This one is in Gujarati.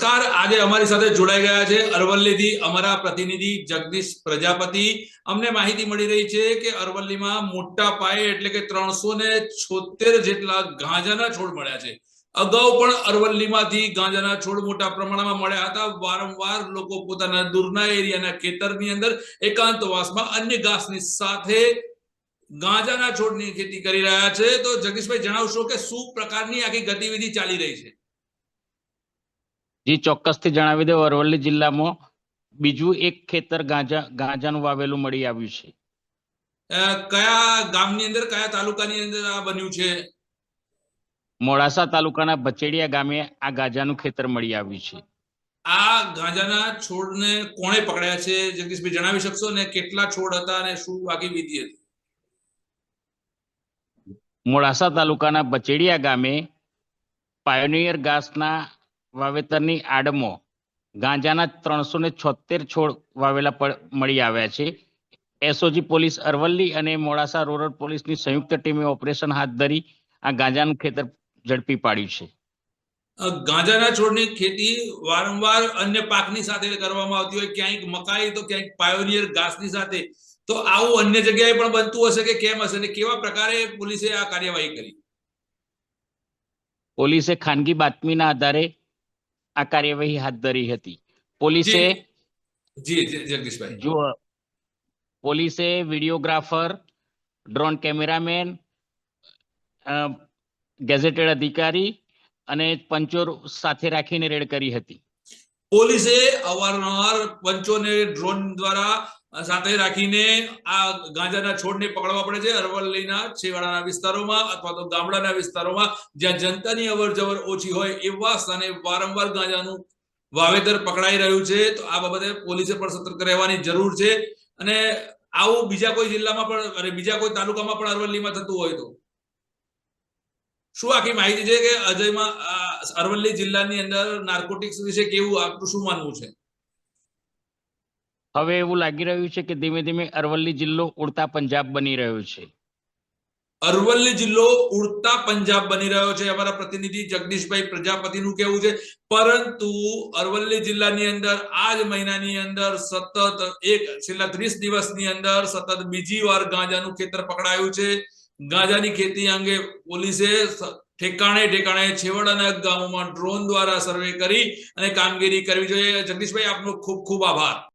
નમસ્કાર. આજે અમારી સાથે જોડાઈ ગયા છે અરવલ્લીથી અમારા પ્રતિનિધિ જગદીશ પ્રજાપતિ. અમને માહિતી મળી રહી છે કે અરવલ્લીમાં મોટા પાયે એટલે કે ત્રણસો ને છોતેર જેટલા ગાંજાના છોડ મળ્યા છે. અગાઉ પણ અરવલ્લીમાંથી ગાંજાના છોડ મોટા પ્રમાણમાં મળ્યા હતા. વારંવાર લોકો પોતાના દૂરના એરિયાના ખેતરની અંદર એકાંતવાસમાં અન્ય ઘાસની સાથે ગાંજાના છોડની ખેતી કરી રહ્યા છે. તો જગદીશભાઈ, જણાવશો કે શું પ્રકારની આખી ગતિવિધિ ચાલી રહી છે? જી ચોક્કસથી જણાવી દઉં. અરવલ્લી જિલ્લામાં બીજું એક ખેતર ગાંજા ગાંજાનું વાવેલું મળી આવ્યું છે. કયા ગામની અંદર કયા તાલુકાની અંદર આ બન્યું છે? મોડાસા તાલુકાના બચેડિયા ગામે આ ગાંજાનું ખેતર મળી આવ્યું છે. આ ગાંજાના છોડને કોણે પકડ્યા છે? જગદીશભાઈ જણાવી શકશો ને કેટલા છોડ હતા અને શું વાગી વિધિ હતી? મોડાસા તાલુકાના બચેડિયા ગામે પાયોનિયર ઘાસના વાવેતરની આડમો ગાંજાના ત્રણસો ને છોતેર છોડ વાવેલા મળી આવ્યા છે. એસઓજી પોલીસ અરવલ્લી અને મોડાસા રૂરલ પોલીસની સંયુક્ત ટીમે ઓપરેશન હાથ ધરી આ ગાંજાનું ખેતર ઝડપી પાડ્યું છે. ગાંજાના છોડની ખેતી વારંવાર અન્ય પાકની સાથે કરવામાં આવતી હોય ક્યાંક મકાઈ તો ક્યાંક પાયોનિયર ઘાસની સાથે. તો આવું અન્ય જગ્યાએ પણ બનતું હશે કે કેમ હશે ને કેવા પ્રકારે પોલીસે આ કાર્યવાહી કરી? પોલીસે ખાનગી બાતમીના આધારે આ કાર્યવાહી હાથ ધરી હતી. પોલીસે જી જી, જગદીશભાઈ. જો પોલીસે વિડીયોગ્રાફર ડ્રોન કેમેરામેન ગેઝેટેડ અધિકારી અને પંચોર સાથે રાખીને રેડ કરી હતી. પોલીસે અવારનવાર પંચોને ડ્રોન દ્વારા સાથે રાખીને આ ગાંજાના છોડને પકડવા પડે છે અરવલ્લીના છેવાડાના વિસ્તારોમાં અથવા તો ગામડાના વિસ્તારોમાં, જ્યાં જનતાની અવર જવર ઓછી હોય એવા સ્થાને વારંવાર ગાંજાનું વાવેતર પકડાઈ રહ્યું છે. તો આ બાબતે પોલીસે પણ સતર્ક રહેવાની જરૂર છે. અને આવું બીજા કોઈ જિલ્લામાં પણ અને બીજા કોઈ તાલુકામાં પણ અરવલ્લીમાં થતું હોય તો? શું આખી માહિતી છે કે અજયમાં અરવલ્લી જિલ્લાની અંદર નાર્કોટિક્સ વિશે કેવું આપણું શું માનવું છે? હવે એવું લાગી રહ્યું છે કે ધીમે ધીમે અરવલ્લી જિલ્લો ઉડતા પંજાબ બની રહ્યો છે. અરવલ્લી જિલ્લો ઉડતા પંજાબ બની રહ્યો છે. અમારા પ્રતિનિધિ જગદીશભાઈ પ્રજાપતિનું કહેવું છે. પરંતુ અરવલ્લી જિલ્લાની અંદર આ જ મહિનાની અંદર સતત એક, છેલ્લા ત્રીસ દિવસની અંદર સતત બીજી વાર ગાંજાનું ખેતર પકડાયું છે. ગાંજાની ખેતી અંગે પોલીસે ઠેકાણે ઠેકાણે છેવાડાના ગામોમાં ડ્રોન દ્વારા સર્વે કરી અને કામગીરી કરવી જોઈએ. જગદીશભાઈ આપનો ખૂબ ખૂબ આભાર.